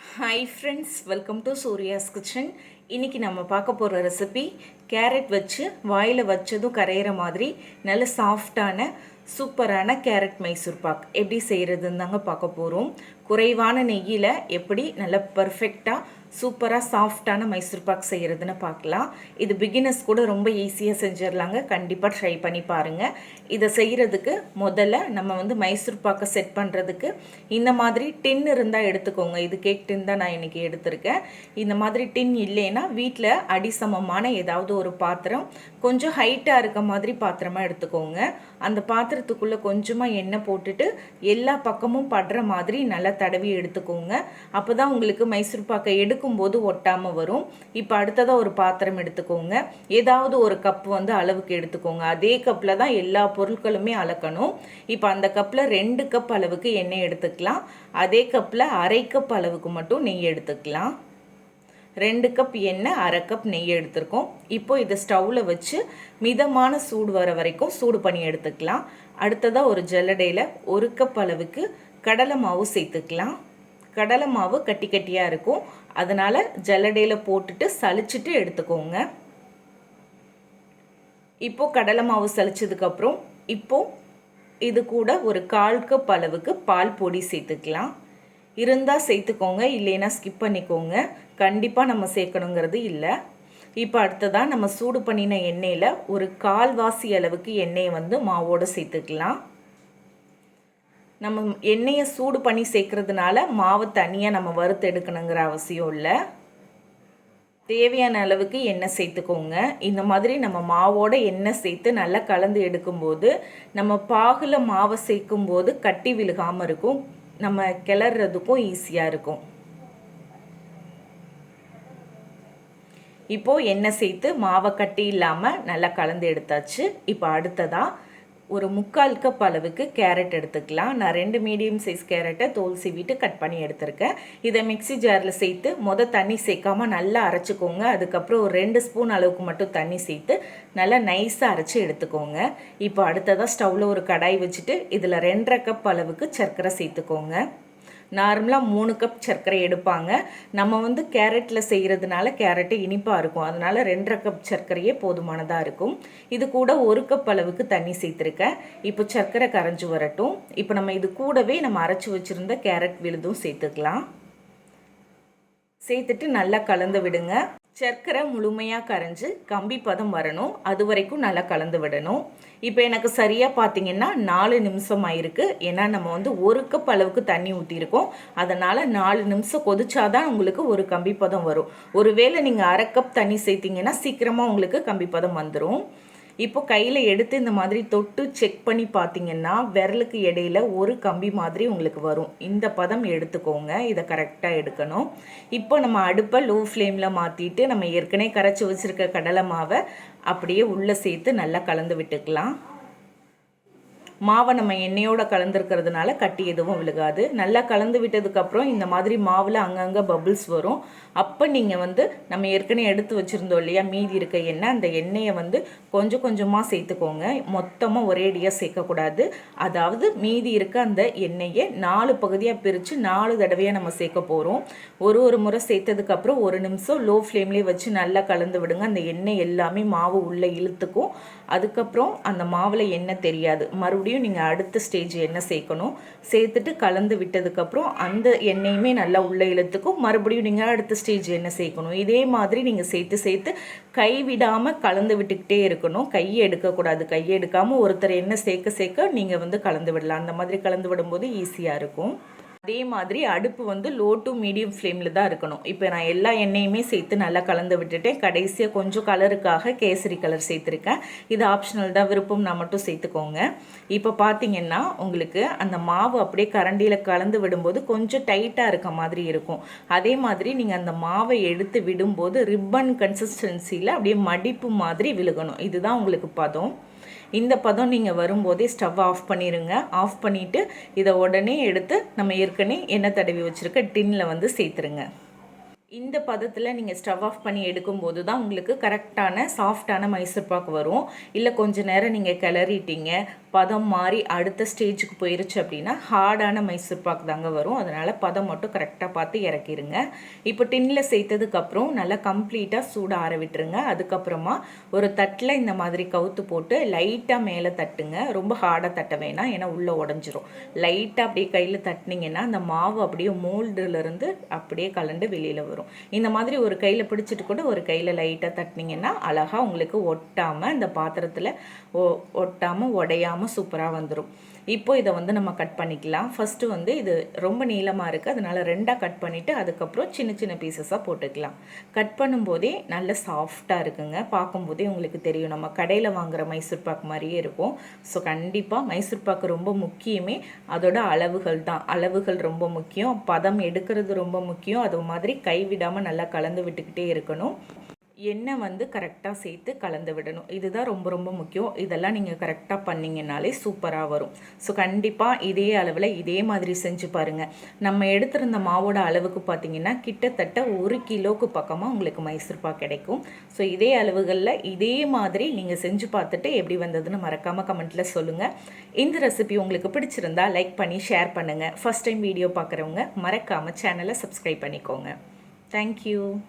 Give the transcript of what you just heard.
Hi friends welcome to Surya's kitchen இன்றைக்கி நம்ம பார்க்க போகிற ரெசிபி கேரட் வச்சு வாயில் வச்சதும் கரையிற மாதிரி நல்ல சாஃப்டான சூப்பரான கேரட் மைசூர் பாக். எப்படி செய்கிறதுன்னு தாங்க பார்க்க போகிறோம் குறைவான நெய்யில் எப்படி நல்ல பர்ஃபெக்டாக சூப்பராக சாஃப்டான மைசூர் பாக் செய்கிறதுன்னு பார்க்கலாம். இது பிகினர்ஸ் கூட ரொம்ப ஈஸியாக செஞ்சிடலாங்க. கண்டிப்பாக ட்ரை பண்ணி பாருங்கள் இதை செய்கிறதுக்கு முதல்ல நம்ம வந்து மைசூர் பாக்கை செட் பண்ணுறதுக்கு இந்த மாதிரி டின் இருந்தால் எடுத்துக்கோங்க. இது கேக் டின் தான் நான் இன்றைக்கி எடுத்திருக்கேன். இந்த மாதிரி டின் இல்லைன்னா வீட்டில் அடிசமமான ஏதாவது ஒரு பாத்திரம் கொஞ்சம் ஹைட்டாக இருக்க மாதிரி பாத்திரமாக எடுத்துக்கோங்க. அந்த பாத்திரத்துக்குள்ளே கொஞ்சமாக எண்ணெய் போட்டுட்டு எல்லா பக்கமும் படுற மாதிரி நல்லா தடவி எடுத்துக்கோங்க. அப்போ தான் உங்களுக்கு மைசூர் பாக்கை எடுக்கும்போது ஒட்டாமல் வரும். இப்போ அடுத்ததாக ஒரு பாத்திரம் எடுத்துக்கோங்க. ஏதாவது ஒரு கப் வந்து அளவுக்கு எடுத்துக்கோங்க. அதே கப்பில் தான் எல்லா பொருட்களுமே அளக்கணும். இப்போ அந்த கப்பில் ரெண்டு கப் அளவுக்கு எண்ணெய் எடுத்துக்கலாம். அதே கப்பில் அரை கப் அளவுக்கு மட்டும் நெய் எடுத்துக்கலாம். ரெண்டு கப் எண்ணெய் அரை கப் நெய் எடுத்திருக்கோம். இப்போ இதை ஸ்டவ்வில் வச்சு மிதமான சூடு வர வரைக்கும் சூடு பண்ணி எடுத்துக்கலாம். அடுத்ததாக ஒரு ஜல்லடையில் ஒரு கப் அளவுக்கு கடலை மாவு சேர்த்துக்கலாம். கடலை மாவு கட்டி கட்டியாக இருக்கும். அதனால் ஜல்லடையில் போட்டுட்டு சளிச்சிட்டு எடுத்துக்கோங்க. இப்போது கடலை மாவு சளிச்சதுக்கப்புறம் இப்போது இது கூட ஒரு கால் கப் அளவுக்கு பால் பொடி சேர்த்துக்கலாம். இருந்தால் சேர்த்துக்கோங்க இல்லைன்னா ஸ்கிப் பண்ணிக்கோங்க. கண்டிப்பாக நம்ம சேர்க்கணுங்கிறது இல்லை. இப்போ அடுத்ததாக நம்ம சூடு பண்ணின எண்ணெயில் ஒரு கால்வாசி அளவுக்கு எண்ணெயை வந்து மாவோடு சேர்த்துக்கலாம். நம்ம எண்ணெயை சூடு பண்ணி சேர்க்கறதுனால மாவை தனியாக நம்ம வறுத்து எடுக்கணுங்கிற அவசியம் இல்லை. தேவையான அளவுக்கு எண்ணெய் சேர்த்துக்கோங்க. இந்த மாதிரி நம்ம மாவோட எண்ணெய் சேர்த்து நல்லா கலந்து எடுக்கும்போது நம்ம பாகில் மாவை சேர்க்கும்போது கட்டி விழுகாமல் இருக்கும். நம்ம கிளறதுக்கும் ஈஸியாக இருக்கும். இப்போது எண்ணெய் சேர்த்து மாவை கட்டி இல்லாமல் நல்லா கலந்து எடுத்தாச்சு. இப்போ அடுத்ததாக ஒரு முக்கால் கப் அளவுக்கு கேரட் எடுத்துக்கலாம். நான் ரெண்டு மீடியம் சைஸ் கேரட்டை தோல் சீவிட்டு கட் பண்ணி எடுத்திருக்கேன். இதை மிக்சி ஜாரில் சேர்த்து மொதல் தண்ணி சேர்க்காம நல்லா அரைச்சிக்கோங்க. அதுக்கப்புறம் ஒரு ரெண்டு ஸ்பூன் அளவுக்கு மட்டும் தண்ணி சேர்த்து நல்லா நைஸாக அரைச்சி எடுத்துக்கோங்க. இப்போ அடுத்ததாக ஸ்டவ்வில் ஒரு கடாய் வச்சுட்டு இதில் ரெண்டரை கப் அளவுக்கு சர்க்கரை சேர்த்துக்கோங்க. நார்மலாக மூணு கப் சர்க்கரை எடுப்பாங்க. நம்ம வந்து கேரட்டில் செய்கிறதுனால கேரட்டு இனிப்பாக இருக்கும். அதனால் ரெண்டரை கப் சர்க்கரையே போதுமானதாக இருக்கும். இது கூட ஒரு கப் அளவுக்கு தண்ணி சேர்த்துருக்கேன். இப்போ சர்க்கரை கரைஞ்சி வரட்டும். இப்போ நம்ம இது கூடவே நம்ம அரைச்சி வச்சுருந்த கேரட் விழுதும் சேர்த்துக்கலாம். சேர்த்துட்டு நல்லா கலந்து விடுங்க. சர்க்கரை முழுமையாக கரைஞ்சி கம்பி பதம் வரணும். அது வரைக்கும் நல்லா கலந்து விடணும். இப்போ எனக்கு சரியாக பார்த்தீங்கன்னா நாலு நிமிஷம் ஆயிருக்கு ஏன்னா நம்ம வந்து ஒரு கப் அளவுக்கு தண்ணி ஊற்றிருக்கோம் அதனால் நாலு நிமிஷம் கொதிச்சாதான் உங்களுக்கு ஒரு கம்பி பதம் வரும். ஒருவேளை நீங்கள் அரை கப் தண்ணி சேர்த்திங்கன்னா சீக்கிரமாக உங்களுக்கு கம்பி பதம் வந்துடும் இப்போ கையில் எடுத்து இந்த மாதிரி தொட்டு செக் பண்ணி பார்த்தீங்கன்னா விரலுக்கு இடையில ஒரு கம்பி மாதிரி உங்களுக்கு வரும். இந்த பதம் எடுத்துக்கோங்க. இதை கரெக்டாக எடுக்கணும். இப்போ நம்ம அடுப்பை லோ ஃப்ளேமில் மாற்றிட்டு நம்ம ஏற்கனவே கரைச்சி வச்சுருக்க கடலை மாவை அப்படியே உள்ளே சேர்த்து நல்லா கலந்து விட்டுக்கலாம். மாவை நம்ம எண்ணெயோட கலந்துருக்கிறதுனால கட்டி எதுவும் விழுகாது. நல்லா கலந்து விட்டதுக்கப்புறம் இந்த மாதிரி மாவில் அங்கங்கே பபுள்ஸ் வரும். அப்போ நீங்கள் வந்து நம்ம ஏற்கனவே எடுத்து வச்சுருந்தோம் இல்லையா மீதி இருக்க எண்ணெய் அந்த எண்ணெயை வந்து கொஞ்சம் கொஞ்சமாக சேர்த்துக்கோங்க. மொத்தமாக ஒரேடியாக சேர்க்கக்கூடாது. அதாவது மீதி இருக்க அந்த எண்ணெயை நாலு பகுதியாக பிரித்து நாலு தடவையாக நம்ம சேர்க்க போகிறோம் ஒரு ஒரு முறை சேர்த்ததுக்கப்புறம் ஒரு நிமிஷம் லோ ஃப்ளேம்லேயே வச்சு நல்லா கலந்து விடுங்க. அந்த எண்ணெய் எல்லாமே மாவு உள்ளே இழுத்துக்கும். அதுக்கப்புறம் அந்த மாவில் எண்ணெய் தெரியாது. மறுபடியும் மறுபடியும் நீங்கள் அடுத்த ஸ்டேஜ் எண்ணெய் சேர்க்கணும்? சேர்த்துட்டு கலந்து விட்டதுக்கப்புறம் அந்த எண்ணெயுமே நல்லா உள்ளே இழுத்துக்கும். மறுபடியும் நீங்கள் அடுத்த ஸ்டேஜ் எண்ணெய் சேர்க்கணும்? இதே மாதிரி நீங்கள் சேர்த்து சேர்த்து கை விடாமல் கலந்து விட்டுக்கிட்டே இருக்கணும். கையை எடுக்கக்கூடாது. கையை எடுக்காமல் ஒருத்தர் எண்ணெய் சேர்க்க சேர்க்க நீங்கள் வந்து கலந்து விடலாம். அந்த மாதிரி கலந்து விடும்போது ஈஸியாக இருக்கும். அதே மாதிரி அடுப்பு வந்து லோ டு மீடியம் ஃப்ளேமில் தான் இருக்கணும். இப்போ நான் எல்லா எண்ணெயுமே சேர்த்து நல்லா கலந்து விட்டுட்டேன் கடைசியாக கொஞ்சம் கலருக்காக கேசரி கலர் சேர்த்துருக்கேன். இது ஆப்ஷனல் தான் விருப்பம் நான் மட்டும் சேர்த்துக்கோங்க. இப்போ பார்த்தீங்கன்னா உங்களுக்கு அந்த மாவு அப்படியே கரண்டியில் கலந்து விடும்போது கொஞ்சம் டைட்டாக இருக்க மாதிரி இருக்கும். அதே மாதிரி நீங்கள் அந்த மாவை எடுத்து விடும்போது ரிப்பன் கன்சிஸ்டன்சியில் அப்படியே மடிப்பு மாதிரி விழுகணும். இதுதான் உங்களுக்கு பதம். இந்த பதம் நீங்கள் வரும்போதே ஸ்டவ் ஆஃப் பண்ணிடுங்க ஆஃப் பண்ணிவிட்டு இதை உடனே எடுத்து நம்ம ஏற்கனவே எண்ணெய் தடவி வச்சுருக்க டின்னில் வந்து சேர்த்துருங்க. இந்த பதத்தில் நீங்கள் ஸ்டவ் ஆஃப் பண்ணி எடுக்கும்போது தான் உங்களுக்கு கரெக்டான சாஃப்டான மைசூர் பாக்கு வரும். இல்லை கொஞ்ச நேரம் நீங்கள் கிளறிட்டீங்க பதம் மாறி அடுத்த ஸ்டேஜுக்கு போயிருச்சு அப்படின்னா ஹார்டான மைசூர் பாக்கு தாங்க வரும். அதனால் பதம் மட்டும் கரெக்டாக பார்த்து இறக்கிடுங்க இப்போ டின்னில் சேர்த்ததுக்கப்புறம் நல்லா கம்ப்ளீட்டாக சூட ஆற விட்டுருங்க அதுக்கப்புறமா ஒரு தட்டில் இந்த மாதிரி கவுத்து போட்டு லைட்டாக மேலே தட்டுங்க. ரொம்ப ஹார்டாக தட்ட வேணாம் ஏன்னா உள்ளே உடஞ்சிரும். லைட்டாக அப்படியே கையில் தட்டினீங்கன்னா அந்த மாவு அப்படியே மோல்டுலேருந்து அப்படியே கலண்டு வெளியில் வரும். இந்த மாதிரி ஒரு கையில் பிடிச்சிட்டு கூட ஒரு கையில் லைட்டாக தட்டினீங்கன்னா அழகாக உங்களுக்கு ஒட்டாமல் இந்த பாத்திரத்தில் ஒ ஒட்டாமல் உடையாமல் சூப்பராக வந்துடும் இப்போ இதை வந்து நம்ம கட் பண்ணிக்கலாம். ஃபஸ்ட்டு வந்து இது ரொம்ப நீளமாக இருக்குது அதனால் ரெண்டாக கட் பண்ணிவிட்டு அதுக்கப்புறம் சின்ன சின்ன பீசஸாக போட்டுக்கலாம். கட் பண்ணும்போதே நல்ல சாஃப்டாக இருக்குங்க. பார்க்கும்போதே உங்களுக்கு தெரியும். நம்ம கடையில் வாங்குகிற மைசூர் பாக்கு மாதிரியே இருக்கும். ஸோ கண்டிப்பாக மைசூர் பாக்கு ரொம்ப முக்கியமே. அதோட அளவுகள் தான். அளவுகள் ரொம்ப முக்கியம். பதம் எடுக்கிறது ரொம்ப முக்கியம். அது மாதிரி கை கைவிடாமல் நல்லா கலந்து விட்டுக்கிட்டே இருக்கணும். எண்ணெய் வந்து கரெக்டாக சேர்த்து கலந்து விடணும். இதுதான் ரொம்ப ரொம்ப முக்கியம். இதெல்லாம் நீங்கள் கரெக்டாக பண்ணிங்கனாலே சூப்பராக வரும். ஸோ கண்டிப்பாக இதே அளவில் இதே மாதிரி செஞ்சு பாருங்கள் நம்ம எடுத்திருந்த மாவோட அளவுக்கு பார்த்தீங்கன்னா கிட்டத்தட்ட ஒரு கிலோவுக்கு பக்கமாக உங்களுக்கு மைசூர்பா கிடைக்கும். ஸோ இதே அளவுகளில் இதே மாதிரி நீங்கள் செஞ்சு பார்த்துட்டு எப்படி வந்ததுன்னு மறக்காமல் கமெண்ட்டில் சொல்லுங்கள் இந்த ரெசிபி உங்களுக்கு பிடிச்சிருந்தா லைக் பண்ணி ஷேர் பண்ணுங்கள் ஃபஸ்ட் டைம் வீடியோ பார்க்குறவங்க மறக்காமல் சேனலை சப்ஸ்கிரைப் பண்ணிக்கோங்க. Thank you.